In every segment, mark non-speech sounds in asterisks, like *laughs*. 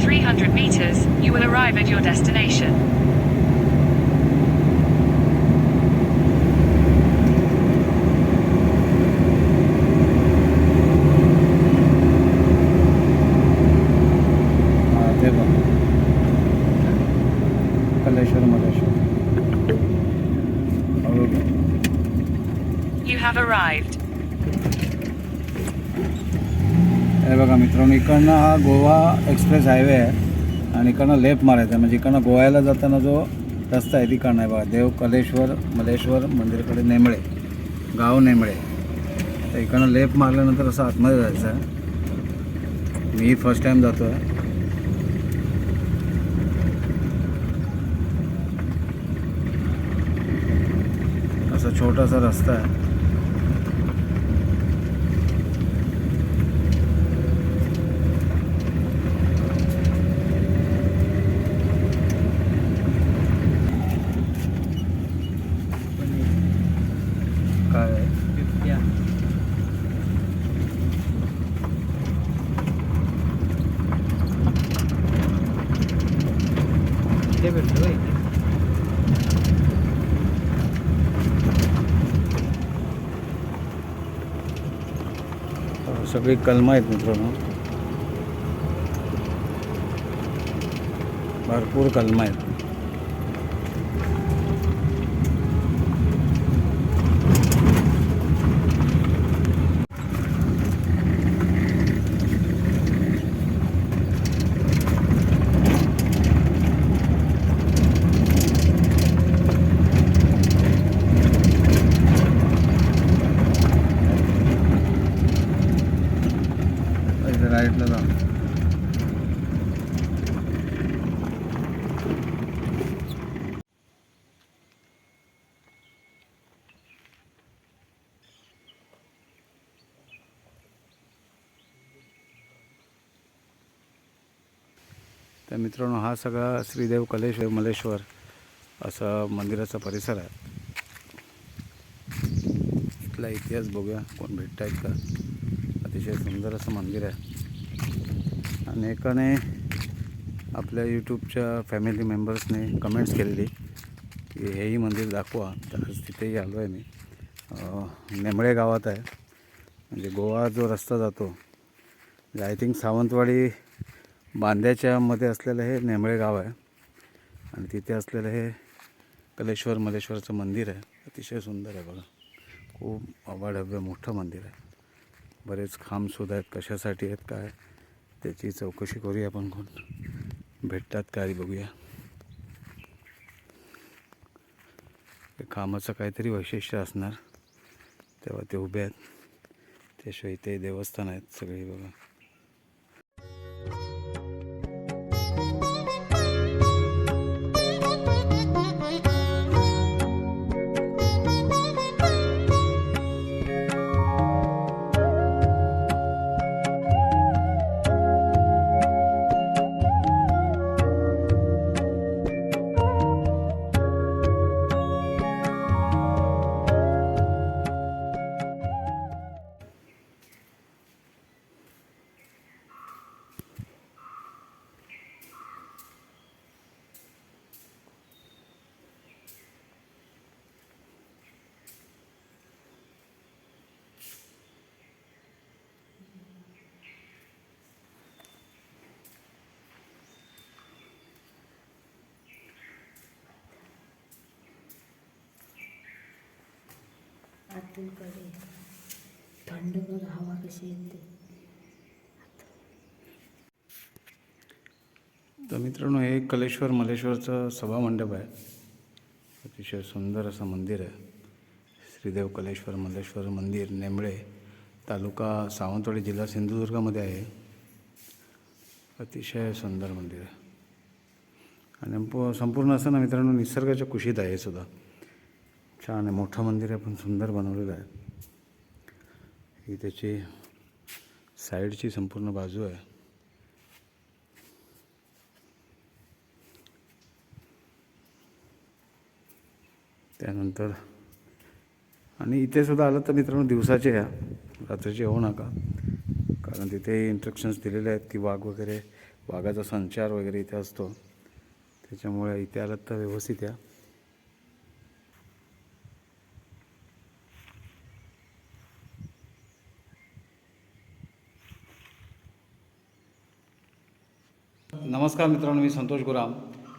300 meters, you will arrive at your destination. इकडनं हा Goa express highway आहे आणि इकडनं लेफ्ट मारायचा आहे. म्हणजे इकडनं गोव्याला जाताना जो रस्ता आहे तिकडनं आहे बघा. देव कलेश्वर मलेश्वर मंदिराकडे नेमळे गाव नेमळे. तर इकडनं लेफ्ट मारल्यानंतर असं आतमध्ये जायचं आहे. मी फर्स्ट टाईम जातो आहे असा छोटासा रस्ता आहे काय आहे? हो, सगळी कलम आहेत मित्रांनो. भरपूर कलम आहेत इथे राईटला जा तर मित्रांनो हा सगळा श्रीदेव कलेश्वर मलेश्वर असा मंदिराचा परिसर आहे. इथला इतिहास बघूया कोण भेटत आहेत का? अतिशय सुंदर असं मंदिर आहे. आणि एकाने आपल्या यूट्यूबच्या फॅमिली मेंबर्सने कमेंट्स केलेली की हेही मंदिर दाखवा. तर आज तिथेही आलो आहे मी. नेमळे गावात आहे. म्हणजे गोवा जो रस्ता जातो आय थिंक सावंतवाडी बांद्याच्यामध्ये असलेलं हे नेमळे गाव आहे. आणि तिथे असलेलं हे कलेश्वर मलेश्वरचं मंदिर आहे. अतिशय सुंदर आहे बघा. खूप अवाढव्य मोठं मंदिर आहे. बरेच खांबसुद्धा आहेत. कशासाठी आहेत काय त्याची चौकशी करूया आपण कोण. भेटतात काय बघूया. ते खांबाचं काहीतरी वैशिष्ट्य असणार. तेव्हा ते उभे आहेत. त्याशिवाय ते देवस्थान आहेत सगळे बघा. आतूनकडे थंडगार हवा कशी येते? तर मित्रांनो हे कलेश्वर मलेश्वरचं सभा मंडप आहे. अतिशय सुंदर असं मंदिर आहे. श्रीदेव कलेश्वर मलेश्वर मंदिर नेमळे तालुका सावंतवाडी जिल्हा सिंधुदुर्गामध्ये आहे. अतिशय सुंदर मंदिर आहे. आणि प- संपूर्ण असं ना मित्रांनो निसर्गाच्या कुशीत आहे सुद्धा. छान आहे. मोठं मंदिर आहे पण सुंदर बनवलेलं आहे. ही त्याची साईडची संपूर्ण बाजू आहे. त्यानंतर आणि इथे सुद्धा आलं तर मित्रांनो दिवसाचे या. रात्रीचे येऊ नका. कारण तिथे इन्स्ट्रक्शन्स दिलेले आहेत की वाघ वगैरे वाघाचा संचार वगैरे इथे असतो. त्याच्यामुळे इथे आलात तर व्यवस्थित या. नमस्कार मित्रांनो मी संतोष गुराम.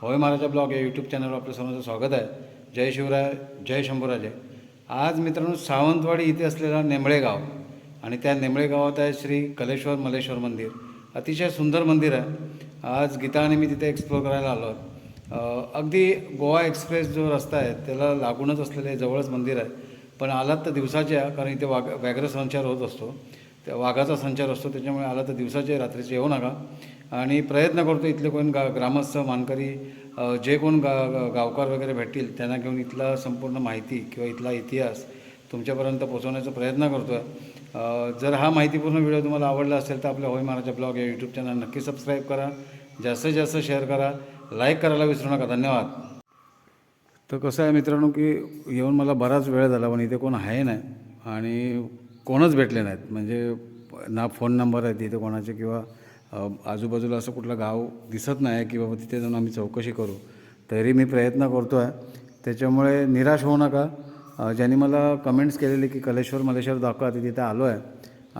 होय महाराजा ब्लॉग या यूट्यूब चॅनलवर आपलं सर्वांचं स्वागत आहे. जय शिवराय जय शंभूराजे. आज मित्रांनो सावंतवाडी इथे असलेला नेमळे गाव आणि त्या नेमळे गावात आहे श्री कलेश्वर मलेश्वर मंदिर. अतिशय सुंदर मंदिर आहे. आज गीता आणि मी तिथे एक्सप्लोर करायला आलो आहे अगदी गोवा एक्सप्रेस जो रस्ता आहे त्याला लागूनच असलेले जवळच मंदिर आहे. पण आलात तर दिवसाच्या कारण इथे वाघ व्याघ्र संचार होत असतो. त्या वाघाचा संचार असतो त्याच्यामुळे आला तर दिवसाचे रात्रीचे येऊ नका. आणि प्रयत्न करतो इथले कोण गा ग्रामस्थ मानकरी जे कोण गा गावकार वगैरे भेटतील त्यांना घेऊन इथला संपूर्ण माहिती किंवा इथला इतिहास तुमच्यापर्यंत पोहोचवण्याचा प्रयत्न करतो आहे जर हा माहितीपूर्ण व्हिडिओ तुम्हाला आवडला असेल तर आपल्या होय महाराजा ब्लॉग या यूट्यूब चॅनल नक्की सबस्क्राईब करा. जास्तीत जास्त शेअर करा. लाईक करायला विसरू नका. धन्यवाद. तर कसं आहे मित्रांनो की येऊन मला बराच वेळ झाला पण इथे कोण आहे नाही आणि कोणच भेटले नाहीत. म्हणजे ना फोन नंबर आहेत इथे कोणाचे किंवा आजूबाजूला असं कुठलं गाव दिसत नाही की बाबा तिथे जाऊन आम्ही चौकशी करू. तरी मी प्रयत्न करतो आहे त्याच्यामुळे निराश होऊ नका. ज्यांनी मला कमेंट्स केलेले की कलेश्वर मलेश्वर दाखवा ते तिथे आलो आहे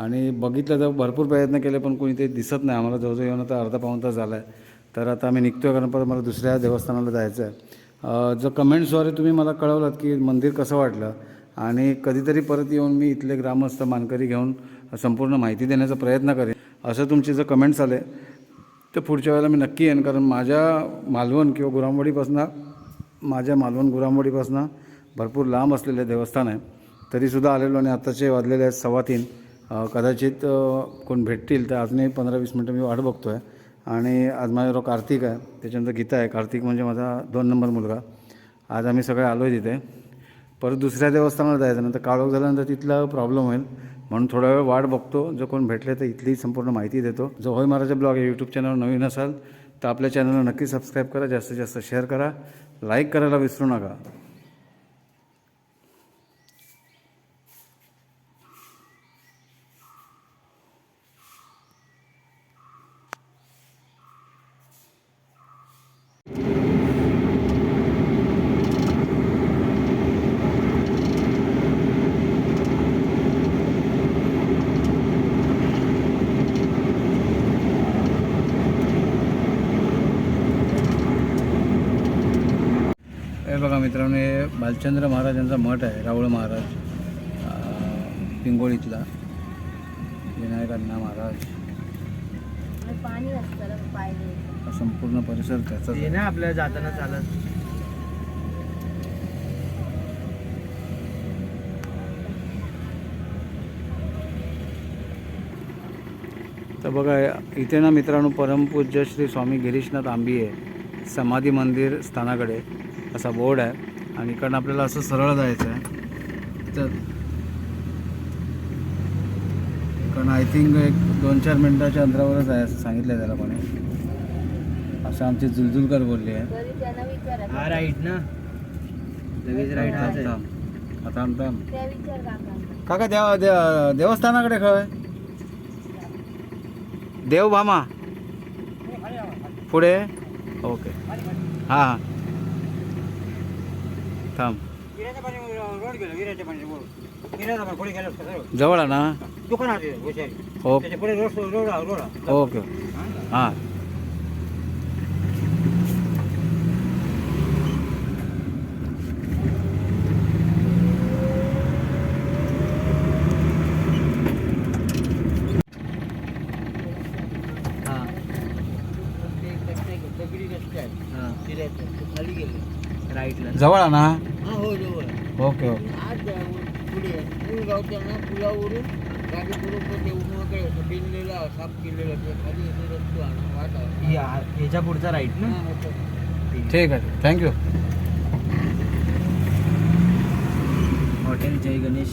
आणि बघितलं तर भरपूर प्रयत्न केले पण कोणी ते दिसत नाही. आम्हाला जवळजवळ येऊन आता अर्धा पाऊण तास झाला आहे तर आता आम्ही निघतो आहे कारण परत मला दुसऱ्या देवस्थानाला जायचं आहे जर कमेंट्सद्वारे तुम्ही मला कळवलं की मंदिर कसं वाटलं आणि कधीतरी परत येऊन मी इथले ग्रामस्थ मानकरी घेऊन संपूर्ण माहिती देण्याचा प्रयत्न करेन. असं तुमचे जर कमेंट्स आले तर पुढच्या वेळेला मी नक्की येईन. कारण माझ्या मालवण किंवा गुरामवाडीपासून माझ्या मालवण गुरामवाडीपासून भरपूर लांब असलेले देवस्थान आहे. तरीसुद्धा आलेलो आणि आत्ताचे वाजलेले आहेत सव्वा तीन. कदाचित कोण भेटतील तर अजूनही पंधरा वीस मिनटं मी वाट बघतो आहे आणि आज माझ्याबरोबर कार्तिक आहे त्याच्यानंतर गीता आहे. कार्तिक म्हणजे माझा दोन नंबर मुलगा. आज आम्ही सगळे आलो आहे तिथे. परत दुसऱ्या देवस्थानाला जायचं नंतर काळोख झाल्यानंतर तिथला प्रॉब्लेम होईल. म्हणून थोडा वेळ वाट बघतो. जो कोण भेटले तर इथली संपूर्ण माहिती देतो. जो होय महाराजा ब्लॉग आहे यूट्यूब चॅनल नवीन असाल तर आपल्या चॅनलला नक्की सबस्क्राईब करा. जास्तीत जास्त शेअर करा. लाईक करायला विसरू नका. बघा मित्रांनो हे बालचंद्र महाराजांचा मठ आहे राऊळ महाराज. पिंगोळीतला विनायक अण्णा महाराज. संपूर्ण परिसर त्याचाच ते आहे. ना आपल्याला जाताना चालत. तर बघा इथे ना मित्रांनो परमपूज्य श्री स्वामी गिरीशनाथ आंबिये समाधी मंदिर स्थानाकडे. असा बोर्ड आहे. आणि इकडनं आपल्याला असं सरळ जायचं आहे. तर इकडनं आय थिंक एक दोन चार मिनटाच्या अंतरावरच आहे असं सांगितलं आहे त्याला कोणी. असं आमची जुलजुलकर बोलली आहे. हा राईट ना. लगेच राईट. आता विचार काका. काका देव देव देवस्थानाकडे खय देवभामा. पुढे. ओके. हां हां. थांब. रोड गेलो विराच्या पाणी बोल विराचा पण पुढे गेलो जवळ आहे ना? दुकान आहे हुशारी ओके. त्याच्या पुढे रोड रोड रोड. ओके हां. हा. दगडी रस्ते आहेत हा. फिरायचं खाली गेले राईटला. जवळ आहे ना? हा हो जवळ ओके ओके. आज पुढे पुलगावच्या पुलावरून गाडी पुढे ते उन्हाकडे होतं? बिनलेलं साफ केलेलं ते खाली रस्तो वाट आहे. ह्याच्या पुढचा राईट ना? हा, होतं. ठीक आहे. Thank you hotel Jai Ganesh.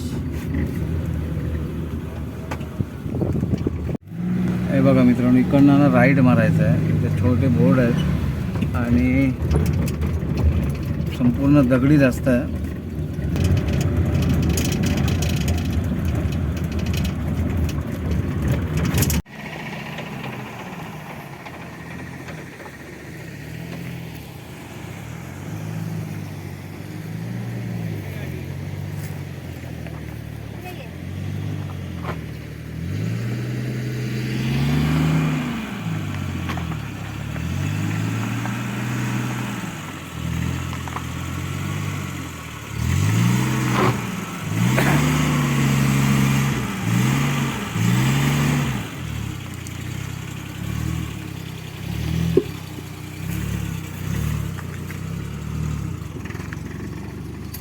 हे बघा मित्रांनो इकडनं ना राईट मारायचं आहे. इथे छोटे बोर्ड आहेत. आणि संपूर्ण दगडी जास्त आहे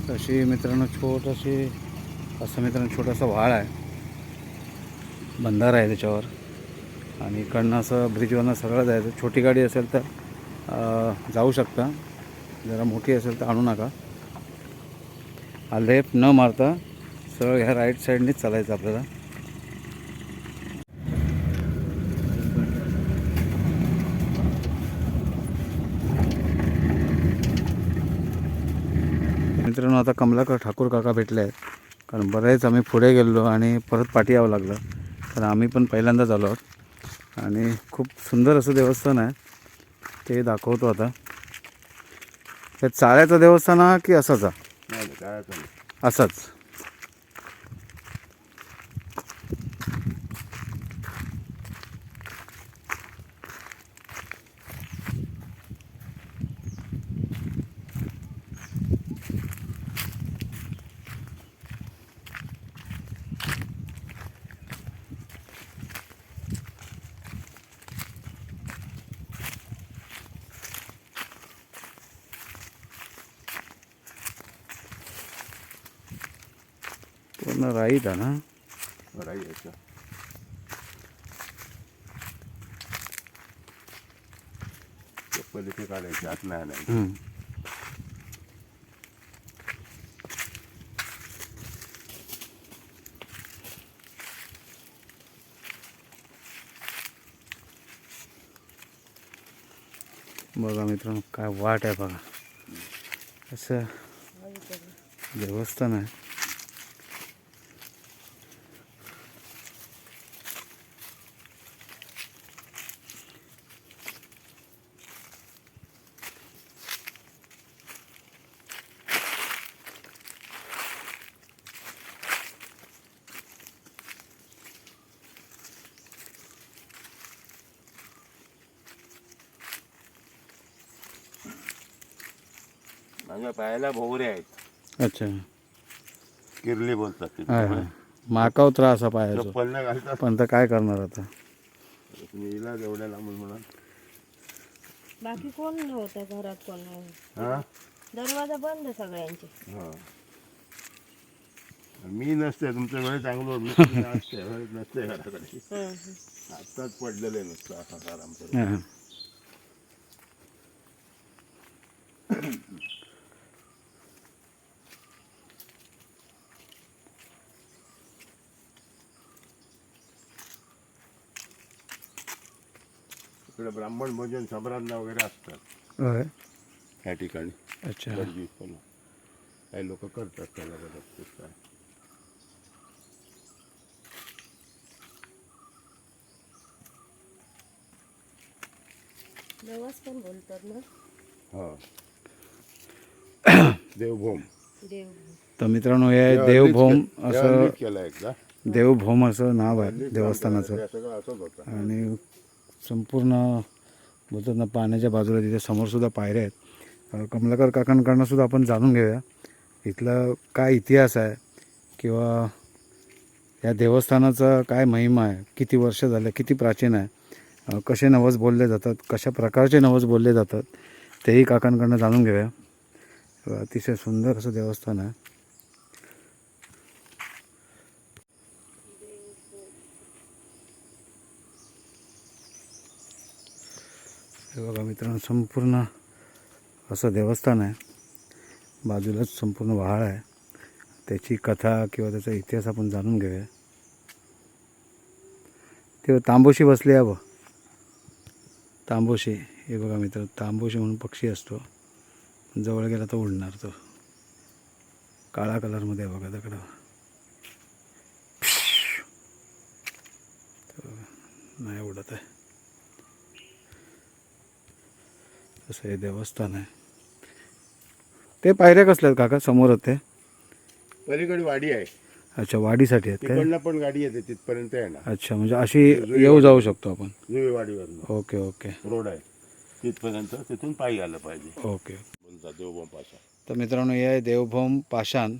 तशी मित्रांनो छोटशी असं मित्रांनो छोटासा व्हाळ आहे. बंधारा आहे त्याच्यावर. आणि इकडनं असं ब्रिजवरनं सरळ जायचं. छोटी गाडी असेल तर जाऊ शकता. जरा मोठी असेल तर आणू नका. हा लेफ्ट न मारता सरळ ह्या राईट साईडनेच चालायचं आपल्याला मित्रांनो आता कमलाकर ठाकूर काका भेटले आहेत. कारण बरेच आम्ही पुढे गेलो आणि परत पाठी यावं लागलं. कारण आम्ही पण पहिल्यांदाच आलो आहोत. आणि खूप सुंदर असं देवस्थान आहे. ते दाखवतो आता. हे चाळ्याचं देवस्थान हा की असाच. असाच. पूर्ण राईट आहे ना आहे याचं. चप्पल इथे काढायची आत नाही आणायची. हम्म. बघा मित्रांनो काय वाट आहे बघा असं देवस्थान आहे माझ्या पायाला भोवरे आहेत. अच्छा. किरली बोलतात ते. हाय हाय. माकाव त्रास हा पायाचा. चप्पल नाही पण तर काय करणार आता? तुम्ही इलाज एवढ्या लांबून म्हणा बाकी कोण नव्हतं घरात कोण नव्हतं. हा? दरवाजा बंद सगळ्यांचे. हा. मी नसते तुमचं वेळ चांगलं होतं. मी *laughs* नसते नसते. घराकडे हं, हं. आत्ताच पडलेले नसतं असा आराम करून हा. इकडे ब्राह्मण भोजन सम्राज्ञा वगैरे असतात. होय. ह्या ठिकाणी. अच्छा. पण काही लोक करतात त्याला बघत काय. नवस पण बोलतात ना? हा. देवभूम. देव तर मित्रांनो हे देवभौम असं केलं एकदा. देवभौम असं नाव आहे देवस्थानाचं. सगळं असंच होतं. आणि संपूर्ण बोलतात ना पाण्याच्या बाजूला तिथे समोरसुद्धा पायऱ्या आहेत कमलाकर काकांकडनं सुद्धा आपण जाणून घेऊया. इथला काय इतिहास आहे किंवा या देवस्थानाचा काय महिमा आहे किती वर्ष झाले किती प्राचीन आहे कसे नवस बोलले जातात कशा प्रकारचे नवस बोलले जातात तेही काकांकडनं जाणून घेऊया. अतिशय सुंदर असं देवस्थान आहे. बघा मित्रांनो संपूर्ण असं देवस्थान आहे. बाजूलाच संपूर्ण व्हाळ आहे. त्याची कथा किंवा त्याचा इतिहास आपण जाणून घेऊया. तेव्हा तांबोशी बसले आहे बघ. तांबोशी हे बघा मित्र तांबोशी म्हणून पक्षी असतो. जवळ गेला तर उडणार तो. काळा कलरमध्ये आहे बघा दगड. नाही उडत आहे. तसं हे देवस्थान आहे. ते पायऱ्या कसल्या आहेत काका? समोर ते? पलीकडे वाडी आहे. अच्छा वाडीसाठी आहेत काय तिकडनं पण गाडी येते तिथपर्यंत आहे ना. अच्छा म्हणजे अशी येऊ जाऊ शकतो आपण? जुई वाडीवरनं. Okay okay. रोड आहे. तिथपर्यंत तिथून पायी आलं पाहिजे. ओके. बोलतात देवबम पाशा तर मित्रांनो हे आहे देवभौम पाषाण.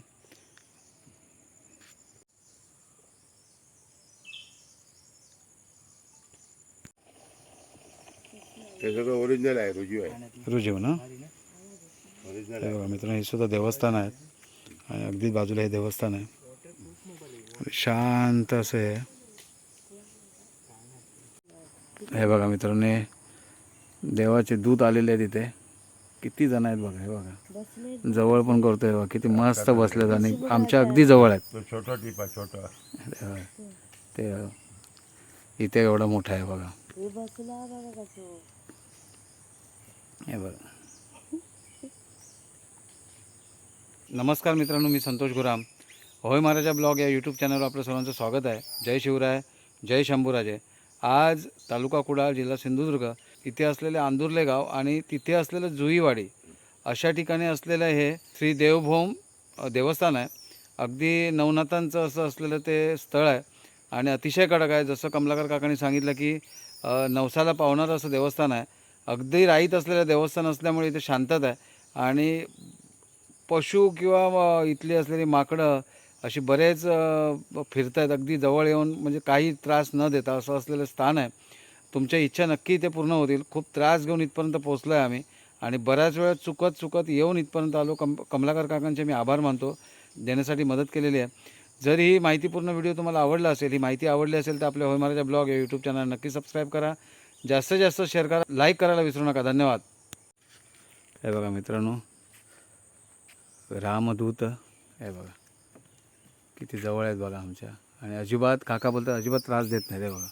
ते सगळं ओरिजिनल आहे रुजू आहे. रुजीव ना? ओरिजिनल हे आहे. बघा मित्रांनो हे सुद्धा देवस्थान आहेत आणि अगदी बाजूला हे देवस्थान आहे. आणि शांत असं आहे हे बघा मित्रांनो हे देवाचे दूत आलेले आहेत इथे. किती जण आहेत बघा हे बघा. बसले जवळ पण करतोय बघा किती मस्त बसलेत आणि आमच्या अगदी जवळ आहेत. तो छोटा टिपा छोटा. ते बघा. ते इथे एवढा मोठा आहे बघा. हे बसला बघा कसं? हे बघा. नमस्कार मित्रांनो मी संतोष गुराम. होय महाराजा ब्लॉग या यूट्यूब चॅनलवर आपलं सर्वांचं स्वागत आहे. जय शिवराय जय शंभूराजे. आज तालुका कुडाळ जिल्हा सिंधुदुर्ग इथे असलेले आंदुर्ले गाव आणि तिथे असलेलं जुईवाडी अशा ठिकाणी असलेलं हे श्री देवभौम देवस्थान आहे. अगदी नवनाथांचं असं असलेलं ते स्थळ आहे. आणि अतिशय कडक आहे. जसं कमलाकर काकांनी सांगितलं की नवसाला पावणारं असं देवस्थान आहे. अगदी राहीत असलेलं देवस्थान असल्यामुळे इथे शांतता आहे. आणि पशु किंवा इथली असलेली माकडं अशी बरेच फिरत आहेत अगदी जवळ येऊन म्हणजे काही त्रास न देता असं असलेलं स्थान आहे. तुमच्या इच्छा नक्की इथे पूर्ण होतील. खूप त्रास घेऊन इथपर्यंत पोहोचलो आहे आम्ही. आणि बऱ्याच वेळा चुकत चुकत येऊन इथपर्यंत आलो. कम कमलाकर काकांचे मी आभार मानतो. देण्यासाठी मदत केलेली आहे. जर ही माहितीपूर्ण व्हिडिओ तुम्हाला आवडला असेल ही माहिती आवडली असेल तर आपल्या होय महाराजा ब्लॉग या यूट्यूब चॅनल नक्की सबस्क्राईब करा. जास्तीत जास्त शेअर करा लाईक करायला विसरू नका. धन्यवाद. हे बघा मित्रांनो रामदूत हे बघा. किती जवळ आहेत बघा आमच्या. आणि अजिबात काका बोलतात अजिबात त्रास देत नाही ते बघा.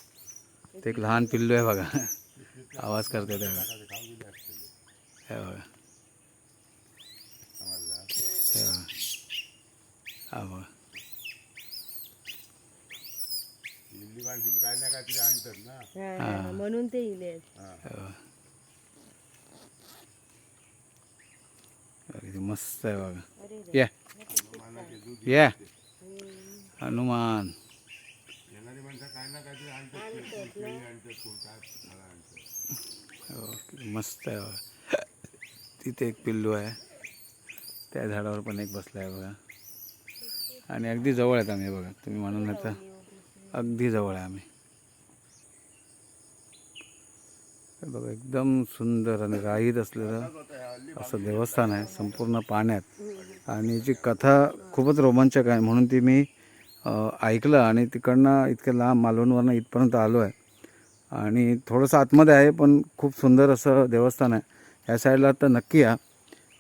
ते एक लहान पिल्लू आहे बघा. आवाज करते ते बघा. हे बघा. हे बघा. हा बघा. दिल्ली माणसाची काय ना काहीतरी आणतात ना. हा, हा, म्हणून ते इले हे. किती मस्त आहे बघा. या. या. हनुमान. येणारी माणसं काय ना काहीतरी आणतात. केळी आणतात कोण काय फळं आणतात. हो, किती मस्त आहे बघा. तिथे एक पिल्लू आहे. त्या झाडावर पण एक बसला आहे बघा. आणि अगदी जवळ आहेत आम्ही बघा. तुम्ही म्हणून आता अगदी जवळ आहे आम्ही. बघा एकदम सुंदर आणि राहीत असलेलं असं देवस्थान आहे संपूर्ण पाण्यात. आणि याची कथा खूपच रोमांचक आहे म्हणून ती मी ऐकलं आणि तिकडनं इतक्या लांब मालवणवरनं इथपर्यंत आलो आहे. आणि थोडंसं आतमध्ये आहे पण खूप सुंदर असं देवस्थान आहे. ह्या साईडला तर नक्की या.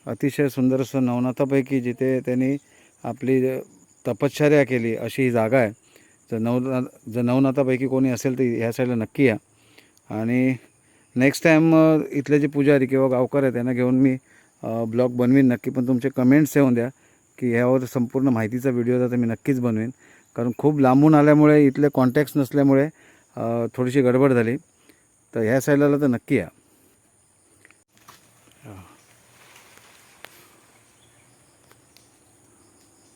अतिशय सुंदर असं नवनाथापैकी जिथे त्यांनी आपली तपश्चर्या केली अशी ही जागा आहे. जर नवना जर नवनाथापैकी कोणी असेल तर ह्या साईडला नक्की या. आणि नेक्स्ट टाईम इथले जे पुजारी किंवा गावकर आहेत त्यांना घेऊन मी ब्लॉग बनवीन नक्की. पण तुमचे कमेंट्स येऊन द्या की ह्यावर संपूर्ण माहितीचा व्हिडिओ तर मी नक्कीच बनवेन. कारण खूप लांबून आल्यामुळे इथले कॉन्टॅक्ट्स नसल्यामुळे थोडीशी गडबड झाली. तर ह्या साईडला तर नक्की या.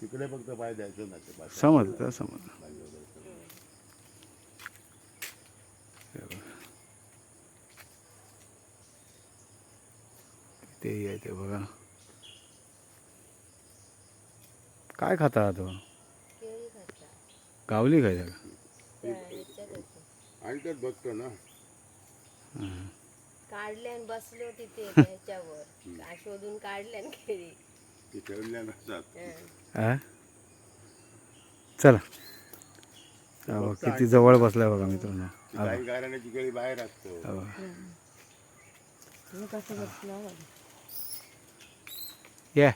तिकडे फक्त पाय द्यायचं नाही समजलं समजलं. तेही आहे ते बघा काय खाता हा तो गावली काय का आणतात बघतो ना. काढले आणि बसलो तिथे *laughs* त्याच्यावर. का- शोधून काढले आणि खेळी हा. चला. बघ, किती जवळ बसलाय बघा मित्रांनो. बाहेर असतो. बघा. कसं बसला या